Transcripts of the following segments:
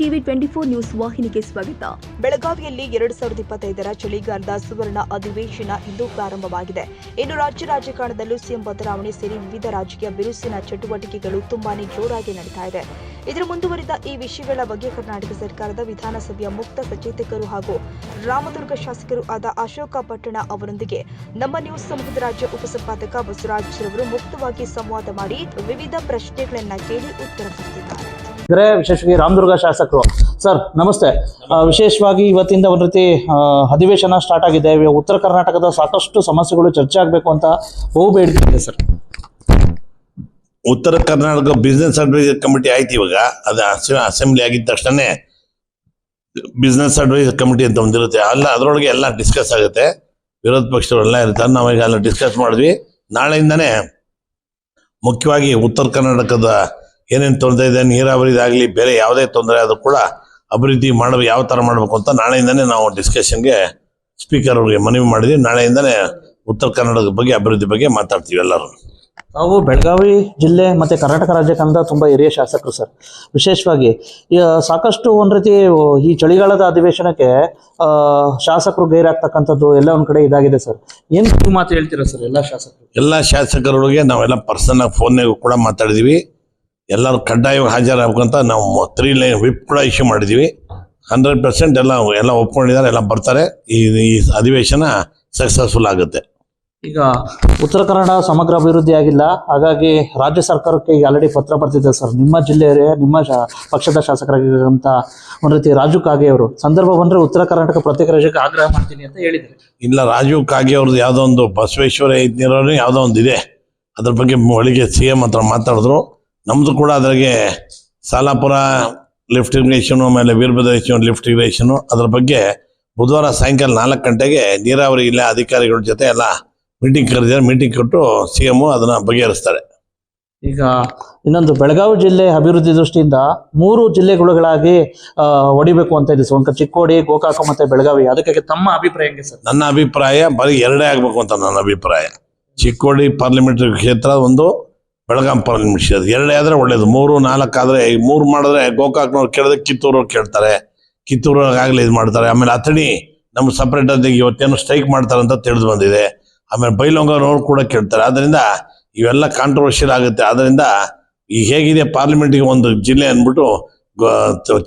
TV twenty four news ವಾಹಿನಿಗೆ ಸ್ವಾಗತ. ಬೆಳಗಾವಿಯಲ್ಲಿ ಎರಡು ಸಾವಿರದ ಇಪ್ಪತ್ತೈದರ ಚಳಿಗಾಲದ ಸುವರ್ಣ ಅಧಿವೇಶನ ಇಂದು ಪ್ರಾರಂಭವಾಗಿದೆ. ಇನ್ನು ರಾಜ್ಯ ರಾಜಕಾರಣದಲ್ಲೂ ಸಿಎಂ ಬದಲಾವಣೆ ಸೇರಿ ವಿವಿಧ ರಾಜಕೀಯ ಬಿರುಸಿನ ಚಟುವಟಿಕೆಗಳು ತುಂಬಾನೇ ಜೋರಾಗಿ ನಡೀತಾ ಇದೆ. ಇದರ ಮುಂದುವರಿದ ಈ ವಿಷಯಗಳ ಬಗ್ಗೆ ಕರ್ನಾಟಕ ಸರ್ಕಾರದ ವಿಧಾನಸಭೆಯ ಮುಕ್ತ ಸಚೇತಕರು ಹಾಗೂ ರಾಮದುರ್ಗ ಶಾಸಕರು ಆದ ಅಶೋಕ ಪಟ್ಟಣ ಅವರೊಂದಿಗೆ ನಮ್ಮ ನ್ಯೂಸ್ ಸಮೂಹದ ರಾಜ್ಯ ಉಪಸಂಪಾದಕ ಬಸವರಾಜ್ ರವರು ಮುಕ್ತವಾಗಿ ಸಂವಾದ ಮಾಡಿ ವಿವಿಧ ಪ್ರಶ್ನೆಗಳನ್ನ ಕೇಳಿ ಉತ್ತರ ಪಡೆದಿದ್ದಾರೆ ಇದ್ರೆ ವಿಶೇಷವಾಗಿ ರಾಮದುರ್ಗ ಶಾಸಕರು. ಸರ್ ನಮಸ್ತೆ. ವಿಶೇಷವಾಗಿ ಇವತ್ತಿಂದ ಒಂದು ರೀತಿ ಅಧಿವೇಶನ ಸ್ಟಾರ್ಟ್ ಆಗಿದೆ. ಉತ್ತರ ಕರ್ನಾಟಕದ ಸಾಕಷ್ಟು ಸಮಸ್ಯೆಗಳು ಚರ್ಚೆ ಆಗಬೇಕು ಅಂತ ಬಹು ಬೇಡಿಕೆ ಇದೆ ಸರ್ ಉತ್ತರ ಕರ್ನಾಟಕ ಬಿಸ್ನೆಸ್ ಅಡ್ವೈಸರ್ ಕಮಿಟಿ ಆಯ್ತು ಇವಾಗ. ಅದು ಅಸೆಂಬ್ಲಿ ಆಗಿದ ತಕ್ಷಣ ಬಿಸ್ನೆಸ್ ಅಡ್ವೈಸರ್ ಕಮಿಟಿ ಅಂತ ಒಂದಿರುತ್ತೆ. ಅಲ್ಲ, ಅದರೊಳಗೆ ಎಲ್ಲ ಡಿಸ್ಕಸ್ ಆಗುತ್ತೆ. ವಿರೋಧ ಪಕ್ಷದವರೆಲ್ಲ ಇರ್ತಾರೆ. ನಾವೀಗ ಎಲ್ಲ ಡಿಸ್ಕಸ್ ಮಾಡಿದ್ವಿ. ನಾಳೆಯಿಂದನೇ ಮುಖ್ಯವಾಗಿ ಉತ್ತರ ಕರ್ನಾಟಕದ ಏನೇನು ತೊಂದರೆ ಇದೆ ನೀರಾವರಿದಾಗಲಿ ಬೇರೆ ಯಾವುದೇ ತೊಂದರೆ ಅದು ಕೂಡ ಅಭಿವೃದ್ಧಿ ಮಾಡಬೇಕು ಯಾವ ಥರ ಮಾಡಬೇಕು ಅಂತ ನಾಳೆಯಿಂದನೇ ನಾವು ಡಿಸ್ಕಷನ್ಗೆ ಸ್ಪೀಕರ್ ಅವರಿಗೆ ಮನವಿ ಮಾಡಿದ್ವಿ. ನಾಳೆಯಿಂದನೇ ಉತ್ತರ ಕನ್ನಡದ ಬಗ್ಗೆ ಅಭಿವೃದ್ಧಿ ಬಗ್ಗೆ ಮಾತಾಡ್ತೀವಿ ಎಲ್ಲರೂ. ನಾವು ಬೆಳಗಾವಿ ಜಿಲ್ಲೆ ಮತ್ತೆ ಕರ್ನಾಟಕ ರಾಜ್ಯಕ್ಕಂತ ತುಂಬಾ ಹಿರಿಯ ಶಾಸಕರು ಸರ್. ವಿಶೇಷವಾಗಿ ಸಾಕಷ್ಟು ಒಂದು ರೀತಿ ಈ ಚಳಿಗಾಲದ ಅಧಿವೇಶನಕ್ಕೆ ಆ, ಶಾಸಕರು ಗೈರಾಗ್ತಕ್ಕಂಥದ್ದು ಎಲ್ಲ ಒಂದು ಕಡೆ ಇದಾಗಿದೆ ಸರ್. ಏನು ಮಾತು ಹೇಳ್ತೀರಾ ಸರ್ ಎಲ್ಲ ಶಾಸಕರು? ಎಲ್ಲ ಶಾಸಕರೊಳಗೆ ನಾವೆಲ್ಲ ಪರ್ಸನ್ ಫೋನ್ನಾಗ ಕೂಡ ಮಾತಾಡಿದೀವಿ. ಎಲ್ಲರೂ ಕಡ್ಡಾಯವಾಗಿ ಹಾಜರಾಗಬೇಕಂತ ನಾವು ತ್ರೀ ಲೈನ್ ವಿಪ್ ಕೂಡ ಇಶ್ಯೂ ಮಾಡಿದ್ದೀವಿ ಹಂಡ್ರೆಡ್ ಪರ್ಸೆಂಟ್ ಎಲ್ಲ ಎಲ್ಲ ಒಪ್ಕೊಂಡಿದ್ದಾರೆ ಎಲ್ಲ ಬರ್ತಾರೆ. ಈ ಈ ಅಧಿವೇಶನ ಸಕ್ಸಸ್ಫುಲ್ ಆಗುತ್ತೆ. ಈಗ ಉತ್ತರ ಕನ್ನಡ ಸಮಗ್ರ ಅಭಿವೃದ್ಧಿ ಆಗಿಲ್ಲ. ಹಾಗಾಗಿ ರಾಜ್ಯ ಸರ್ಕಾರಕ್ಕೆ ಈಗ ಆಲ್ರೆಡಿ ಪತ್ರ ಬರ್ತಿದೆ ಸರ್. ನಿಮ್ಮ ಜಿಲ್ಲೆಯವರೇ ನಿಮ್ಮ ಪಕ್ಷದ ಶಾಸಕರಾಗಿರುವಂತ ಒಂದು ರೀತಿ ರಾಜು ಕಾಗೆ ಅವರು. ಸಂದರ್ಭ ಬಂದ್ರೆ ಉತ್ತರ ಕರ್ನಾಟಕ ಪ್ರತ್ಯೇಕ ರಾಜ್ಯಕ್ಕೆ ಆಗ್ರಹ ಮಾಡ್ತೀನಿ ಅಂತ ಹೇಳಿದ್ದಾರೆ. ಇಲ್ಲ ರಾಜೀವ್ ಕಾಗೆ ಅವ್ರದ್ದು ಯಾವುದೋ ಒಂದು ಬಸವೇಶ್ವರ ಇದ್ದಿರೋ ಯಾವುದೋ ಒಂದು ಇದೆ ಅದ್ರ ಬಗ್ಗೆ ಒಳಗೆ ಸಿ ಎಂ ಹತ್ರ ಮಾತಾಡಿದ್ರು. ನಮ್ಮದು ಕೂಡ ಅದ್ರಾಗೆ ಸಾಲಾಪುರ ಲಿಫ್ಟ್ ಇರಿಗೇಷನು ಆಮೇಲೆ ವೀರಭದ್ರೇಶ್ವರ ಲಿಫ್ಟ್ ಇರಿಗೇಷನು ಅದ್ರ ಬಗ್ಗೆ ಬುಧವಾರ ಸಾಯಂಕಾಲ ನಾಲ್ಕು ಗಂಟೆಗೆ ನೀರಾವರಿ ಇಲ್ಲ ಅಧಿಕಾರಿಗಳ ಜೊತೆ ಎಲ್ಲ ಮೀಟಿಂಗ್ ಕರೆದಿದ್ದಾರೆ. ಮೀಟಿಂಗ್ ಕೊಟ್ಟು ಸಿ ಎಂ ಅದನ್ನ ಬಗೆಹರಿಸ್ತಾರೆ. ಈಗ ಇನ್ನೊಂದು ಬೆಳಗಾವಿ ಜಿಲ್ಲೆ ಅಭಿವೃದ್ಧಿ ದೃಷ್ಟಿಯಿಂದ ಮೂರು ಜಿಲ್ಲೆಗಳಾಗಿ ಹೊಡಿಬೇಕು ಅಂತ ಇದೆ. ಸರ್ ಚಿಕ್ಕೋಡಿ ಗೋಕಾಕ ಮತ್ತೆ ಬೆಳಗಾವಿ. ಅದಕ್ಕೆ ತಮ್ಮ ಅಭಿಪ್ರಾಯ ಹೆಂಗೆ ಸರ್? ನನ್ನ ಅಭಿಪ್ರಾಯ ಬರೀ ಎರಡೇ ಆಗ್ಬೇಕು ಅಂತ ನನ್ನ ಅಭಿಪ್ರಾಯ. ಚಿಕ್ಕೋಡಿ ಪಾರ್ಲಿಮೆಂಟರಿ ಕ್ಷೇತ್ರ ಒಂದು ಬೆಳಗಾಂ ಪರ ನಿಮಿಷ ಎರಡೇ ಆದ್ರೆ ಒಳ್ಳೇದು. ಮೂರು, ನಾಲ್ಕು ಆದ್ರೆ ಮೂರು ಮಾಡಿದ್ರೆ ಗೋಕಾಕ್ನವ್ರು ಕೇಳಿದ್ರೆ ಕಿತ್ತೂರವ್ರು ಕೇಳ್ತಾರೆ. ಕಿತ್ತೂರು ಆಗ್ಲಿ ಇದು ಮಾಡ್ತಾರೆ. ಆಮೇಲೆ ಅಥಣಿ ನಮ್ಮ ಸಪ್ರೇಟ್ ಅಂತ ಇವತ್ತೇನು ಸ್ಟ್ರೈಕ್ ಮಾಡ್ತಾರೆ ಅಂತ ತಿಳಿದು ಬಂದಿದೆ. ಆಮೇಲೆ ಬೈಲೊಂಗನವ್ರು ಕೂಡ ಕೇಳ್ತಾರೆ. ಅದರಿಂದ ಇವೆಲ್ಲ ಕಾಂಟ್ರವರ್ಷಿಯಲ್ ಆಗುತ್ತೆ. ಅದರಿಂದ ಈಗ ಹೇಗಿದೆ ಪಾರ್ಲಿಮೆಂಟ್ಗೆ ಒಂದು ಜಿಲ್ಲೆ ಅಂದ್ಬಿಟ್ಟು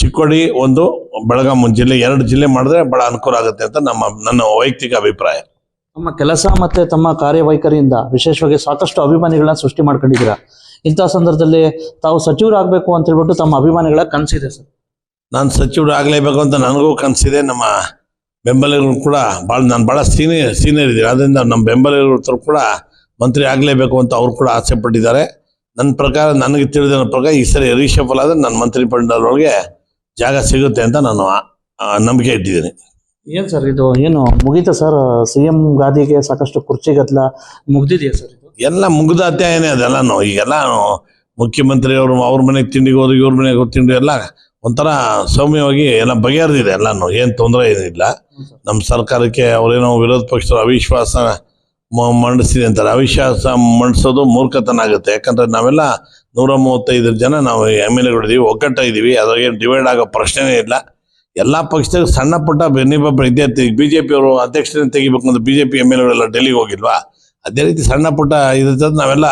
ಚಿಕ್ಕೋಡಿ ಒಂದು, ಬೆಳಗಾಂ ಜಿಲ್ಲೆ, ಎರಡು ಜಿಲ್ಲೆ ಮಾಡಿದ್ರೆ ಬಹಳ ಅನುಕೂಲ ಆಗುತ್ತೆ ಅಂತ ನಮ್ಮ, ನನ್ನ ವೈಯಕ್ತಿಕ ಅಭಿಪ್ರಾಯ. ತಮ್ಮ ಕೆಲಸ ಮತ್ತೆ ತಮ್ಮ ಕಾರ್ಯವೈಖರಿಯಿಂದ ವಿಶೇಷವಾಗಿ ಸಾಕಷ್ಟು ಅಭಿಮಾನಿಗಳನ್ನ ಸೃಷ್ಟಿ ಮಾಡ್ಕೊಂಡಿದ್ದೀರಾ? ಇಂಥ ಸಂದರ್ಭದಲ್ಲಿ ತಾವು ಸಚಿವರಾಗಬೇಕು ಅಂತ ಹೇಳ್ಬಿಟ್ಟು ತಮ್ಮ ಅಭಿಮಾನಿಗಳ ಕನಸಿದೆ ಸರ್. ನಾನು ಸಚಿವರು ಆಗಲೇಬೇಕು ಅಂತ ನನಗೂ ಕನಸಿದೆ. ನಮ್ಮ ಬೆಂಬಲಿಗರು ಕೂಡ ಭಾಳ ನಾನು ಭಾಳ ಸೀನಿಯರ್ ಸೀನಿಯರ್ ಇದ್ದೀನಿ ಅದರಿಂದ ನಮ್ಮ ಬೆಂಬಲಿಗರ ಕೂಡ ಮಂತ್ರಿ ಆಗಲೇಬೇಕು ಅಂತ ಅವ್ರು ಕೂಡ ಆಸೆ ಪಟ್ಟಿದ್ದಾರೆ. ನನ್ನ ಪ್ರಕಾರ, ನನಗೆ ತಿಳಿದ ಪ್ರಕಾರ ಈ ಸರಿ ರೀಶಫಲ್ ಆದರೆ ನನ್ನ ಮಂತ್ರಿ ಮಂಡಲದೊಳಗೆ ಜಾಗ ಸಿಗುತ್ತೆ ಅಂತ ನಾನು ನಂಬಿಕೆ ಇಟ್ಟಿದ್ದೀನಿ. ಏನ್ ಸರ್ ಇದು? ಏನು ಮುಗೀತಾ ಸರ್? ಸಿ ಎಂ ಗಾದಿಗೆ ಸಾಕಷ್ಟು ಕುರ್ಚಿ ಗದ್ದಲ ಮುಗ್ದಿದೆಯಾ ಸರ್ ಎಲ್ಲ ಮುಗ್ದ ಅಧ್ಯಾಯನೇ ಅದೆಲ್ಲ ಈಗೆಲ್ಲ ಮುಖ್ಯಮಂತ್ರಿ ಅವರು ಅವ್ರ ಮನೆಗೆ ತಿಂಡಿಗೆ ಹೋದ್ರು, ಇವ್ರ ಮನೆಗೆ ತಿಂಡಿ ಎಲ್ಲ ಒಂಥರ ಸೌಮ್ಯವಾಗಿ ಎಲ್ಲ ಬಗೆಹರಿದಿದೆ ಎಲ್ಲಾನು. ಏನು ತೊಂದರೆ ಏನಿಲ್ಲ. ನಮ್ಮ ಸರ್ಕಾರಕ್ಕೆ ಅವರೇನೋ ವಿರೋಧ ಪಕ್ಷದವ್ರು ಅವಿಶ್ವಾಸ ಮಂಡಿಸಿದೆ ಅಂತಾರೆ. ಅವಿಶ್ವಾಸ ಮಂಡಿಸೋದು ಮೂರ್ಖತನ ಆಗುತ್ತೆ. ಯಾಕಂದ್ರೆ ನಾವೆಲ್ಲ ನೂರ ಮೂವತ್ತೈದು ಜನ ನಾವು ಎಂ ಎಲ್ ಎಗಳಿದ್ದೀವಿ ಒಗ್ಗಟ್ಟಾಗಿದ್ದೀವಿ ಅದ್ರಾಗೇನು ಡಿವೈಡ್ ಆಗೋ ಪ್ರಶ್ನೆನೇ ಇಲ್ಲ. ಎಲ್ಲ ಪಕ್ಷದಾಗ ಸಣ್ಣ ಪುಟ್ಟ ಬೆನ್ನಿಬ್ಬ ಇದ್ದೇ ಬಿ ಜೆ ಪಿ ಅವರು ಅಧ್ಯಕ್ಷರನ್ನ ತೆಗಿಬೇಕು ಅಂತ ಬಿ ಜೆ ಎಂ ಎಲ್ ಎಗಳೆಲ್ಲ ಡೆಲ್ಲಿಗೆ ಹೋಗಿಲ್ವಾ? ಅದೇ ರೀತಿ ಸಣ್ಣ ಪುಟ್ಟ ಇದ್ದ ನಾವೆಲ್ಲ,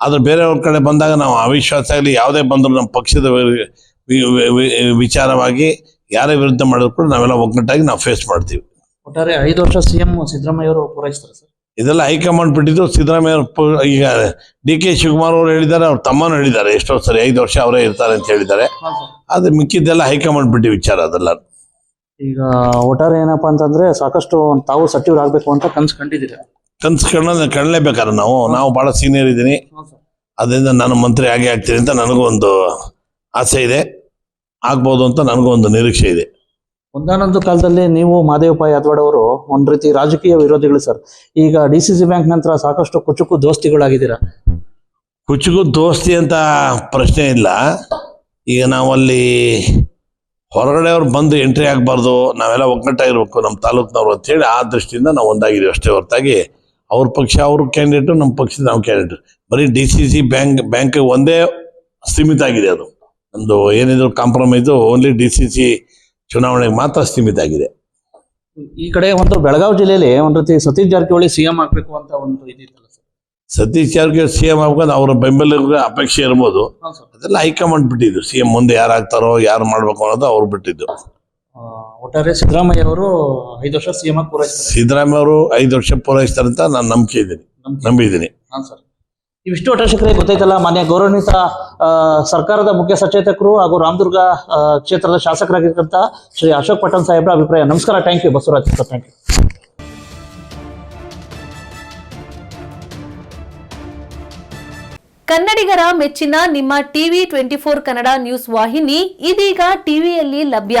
ಆದ್ರೆ ಬೇರೆಯವ್ರ ಕಡೆ ಬಂದಾಗ ನಾವು ಅವಿಶ್ವಾಸ ಆಗಲಿ, ಯಾವುದೇ ಬಂದರೂ ನಮ್ಮ ಪಕ್ಷದ ವಿಚಾರವಾಗಿ ಯಾರೇ ವಿರುದ್ಧ ಮಾಡಿದ್ರು ಕೂಡ ನಾವೆಲ್ಲ ಒಗ್ಗಟ್ಟಾಗಿ ನಾವು ಫೇಸ್ ಮಾಡ್ತೀವಿ. ಒಟ್ಟಾರೆ ಐದು ವರ್ಷ ಸಿಎಂ ಸಿದ್ದರಾಮಯ್ಯ ಅವರು ಪೂರೈಸ್ತಾರೆ ಸರ್. ಇದೆಲ್ಲ ಹೈಕಮಾಂಡ್ ಬಿಟ್ಟಿದ್ದು ಸಿದ್ದರಾಮಯ್ಯ ಈಗ ಡಿ ಕೆ ಶಿವಕುಮಾರ್ ಅವರು ಹೇಳಿದ್ದಾರೆ ಅವ್ರ ತಮ್ಮನೂ ಹೇಳಿದ್ದಾರೆ. ಎಷ್ಟೋ ಸರಿ ಐದು ವರ್ಷ ಅವರೇ ಇರ್ತಾರೆ ಅಂತ ಹೇಳಿದ್ದಾರೆ. ಆದ್ರೆ ಮಿಕ್ಕಿದ್ದೆಲ್ಲ ಹೈಕಮಾಂಡ್ ಬಿಟ್ಟಿ ವಿಚಾರ ಅದೆಲ್ಲ. ಈಗ ಒಟ್ಟಾರೆ ಏನಪ್ಪಾ ಅಂತಂದ್ರೆ ಸಾಕಷ್ಟು ತಾವು ಸಚಿವರಾಗಬೇಕು ಅಂತ ಕನ್ಸು ಕಂಡಿದ್ದೀರಾ. ಕನ್ಸು ಕಣ್ಣಲ್ಲಿ ಕಣ್ಲೇಬೇಕಾದ್ರೆ ನಾವು. ನಾವು ಬಹಳ ಸೀನಿಯರ್ ಇದ್ದೀನಿ. ಅದರಿಂದ ನಾನು ಮಂತ್ರಿ ಆಗೇ ಆಗ್ತೀನಿ ಅಂತ ನನಗೂ ಒಂದು ಆಸೆ ಇದೆ. ಆಗ್ಬೋದು ಅಂತ ನನಗೂ ಒಂದು ನಿರೀಕ್ಷೆ ಇದೆ. ಒಂದಾನೊಂದು ಕಾಲದಲ್ಲಿ ನೀವು ಮಾದೇವಪ್ಪ ಯಾದವಾಡ್ ಅವರು ಒಂದ್ ರೀತಿ ರಾಜಕೀಯ ವಿರೋಧಿಗಳು ಸರ್. ಈಗ ಡಿ ಸಿ ಸಿ ಬ್ಯಾಂಕ್ ನಂತರ ಸಾಕಷ್ಟು ಕುಚುಕು ದೋಸ್ತಿಗಳಾಗಿದ್ದೀರಾ? ಕುಚುಕು ದೋಸ್ತಿ ಅಂತ ಪ್ರಶ್ನೆ ಇಲ್ಲ. ಈಗ ನಾವಲ್ಲಿ ಹೊರಗಡೆ ಅವ್ರು ಬಂದು ಎಂಟ್ರಿ ಆಗಬಾರ್ದು, ನಾವೆಲ್ಲ ಒಗ್ಗಟ್ಟಾಗಿರ್ಬೇಕು ನಮ್ಮ ತಾಲೂಕ್ನವ್ರು ಅಂತೇಳಿ ಆ ದೃಷ್ಟಿಯಿಂದ ನಾವು ಒಂದಾಗಿದ್ದೀವಿ ಅಷ್ಟೇ ಹೊರತಾಗಿ. ಅವ್ರ ಪಕ್ಷ, ಅವ್ರ ಕ್ಯಾಂಡಿಡೇಟು ನಮ್ಮ ಪಕ್ಷದ ನಾವು ಕ್ಯಾಂಡಿಡೇಟ್ ಬರೀ D C C bank bank ಒಂದೇ ಸೀಮಿತ ಆಗಿದೆ ಅದು. ಒಂದು ಏನಿದ್ರು compromise only D C C ಚುನಾವಣೆಗೆ ಮಾತ್ರ ಸೀಮಿತ ಆಗಿದೆ. ಈ ಕಡೆ ಒಂದು ಬೆಳಗಾವಿ ಜಿಲ್ಲೆಯಲ್ಲಿ ಒಂದ್ ರೀತಿ ಸತೀಶ್ ಜಾರಕಿಹೊಳಿ ಸಿಎಂ ಆಗ್ಬೇಕು ಅಂತ ಒಂದು ಇದಿತ್ತಲ್ಲ sir? Satish Jarkiholi C M ಆಗ್ಬೇಕು ಅವರ ಬೆಂಬಲ ಅಪೇಕ್ಷೆ ಇರ್ಬೋದು. ಅದೆಲ್ಲ ಹೈಕಮಾಂಡ್ ಬಿಟ್ಟಿದ್ದು. ಸಿಎಂ ಮುಂದೆ ಯಾರು ಆಗ್ತಾರೋ ಯಾರು ಮಾಡ್ಬೇಕು ಅನ್ನೋದು ಅವ್ರು ಬಿಟ್ಟಿದ್ದು. ಒಟ್ಟಾರೆ ಸಿದ್ದರಾಮಯ್ಯ ಅವರು ಐದು ವರ್ಷ ಸಿಎಂ ಪೂರೈಸ್ತಾರೆ. ಸಿದ್ದರಾಮಯ್ಯ ಅವರು ಐದು ವರ್ಷ ಪೂರೈಸ್ತಾರೆ ಅಂತ ನಾನು ನಂಬಿಕೆ ಇದ್ದೀನಿ. ನಂಬಿದ್ದೀನಿ. ಹಾಂ ಸರ್. ಇವಿಷ್ಟು ಅಟಶಕರಿಗೆ ಗೊತ್ತೈತಲ್ಲ ಮಾನ್ಯ ಗೌರವಾನ್ವಿತ ಸರ್ಕಾರದ ಮುಖ್ಯ ಸಚೇತಕರು ಹಾಗೂ ರಾಮದುರ್ಗ ಕ್ಷೇತ್ರದ ಶಾಸಕರಾಗಿರ್ತಕ್ಕಂಥ ಶ್ರೀ ಅಶೋಕ್ ಪಟ್ಟಣ್ ಸಾಹೇಬ್ರ ಅಭಿಪ್ರಾಯ. ನಮಸ್ಕಾರ thank you Basavaraj thank you ಕನ್ನಡಿಗರ ಮೆಚ್ಚಿನ ನಿಮ್ಮ TV twenty four Kannada news ವಾಹಿನಿ ಇದೀಗ ಟಿವಿಯಲ್ಲಿ ಲಭ್ಯ.